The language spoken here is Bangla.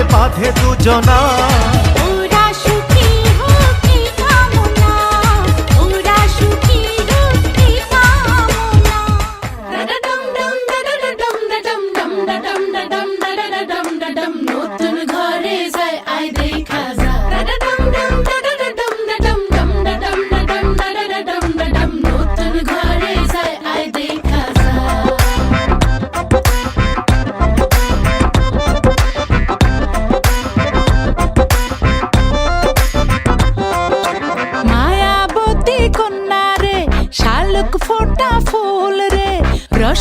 যদি হয় রে